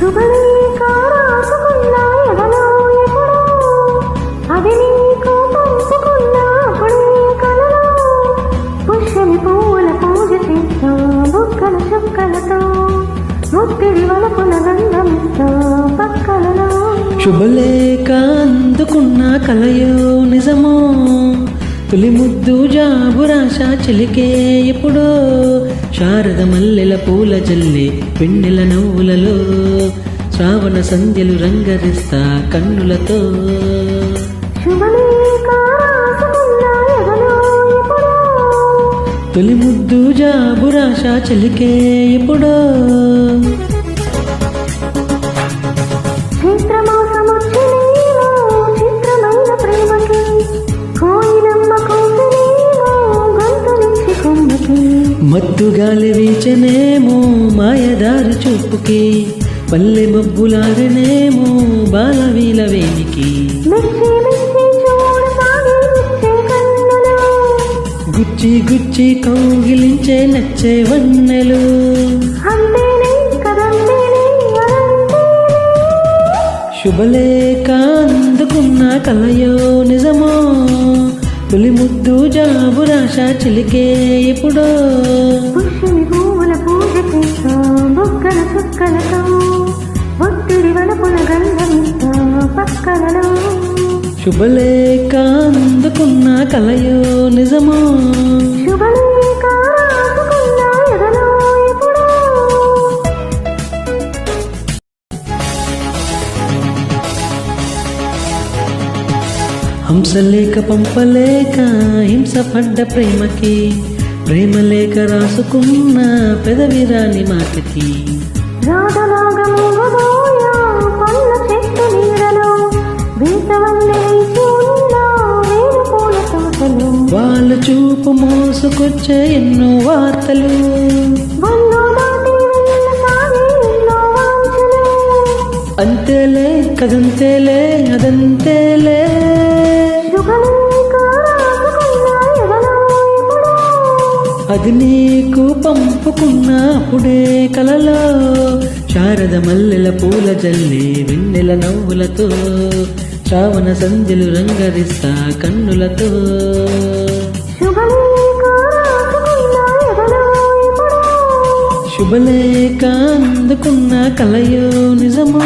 శుభలేఖ రాసుకున్నా ఎదలో ఎప్పుడో అది నీకు పంపుకున్నా అప్పుడే కలలో. పుష్యమి పువ్వుల పూజ చేస్తా బుక్కల చుక్కలతో. ముత్తిడి వలపుల గంధమిస్తా పక్కలలో. అందుకున్న కలయో నిజమో. తొలి ముద్దు జాబు చిలికే ఎప్పుడో. శారద మల్లెల పూల జల్లి పిండెల నవ్వులలో. శ్రావణ సంధ్యలు రంగరిస్తా కన్నులతో. తులిముద్దు రాసుకున్నా తొలి ముద్దు చిలికే ఎప్పుడో. గాలి వీచనేమో మాయదారి చూపుకి పల్లె మబ్బులారనేమో బాలవీల వేనికి కన్నులు. గుచ్చి గుచ్చి కౌగిలించే నచ్చే వన్నెలు. శుభలేఖ అందుకున్న కలయో నిజమో తొలి ముద్దు జాబు రాశ చిలికే ఎప్పుడో బొక్కల చుక్కలతో ఒత్తిడి వలపుల గంధమిస్తా పక్కలలో. శుభలేఖ అందుకున్న కలయో నిజమో? శుభలేఖ హంసలేక పంపలేక హింస పడ్డ ప్రేమకి ప్రేమ లేక రాసుకున్న పెదవిరాని మాటకి. రాగలాగమోగబోయా పళ్ళ చెట్టు నీడలో వేసవల్లే వేసి ఉన్న వేరు పూల తోటలో. వాళ్ళ చూపు మోసుకొచ్చే ఎన్నో వార్తలు. అంతేలే కదంతేలే అదంతేలే. అది నీకు పంపుకున్నప్పుడే కలలో శారద మల్లెల పూల జల్లి వెన్నెల నవ్వులతో శ్రావణ సంధ్యలు రంగరిస్తా కన్నులతో. శుభలేఖ శుభలేఖ అందుకున్న కలయో నిజమో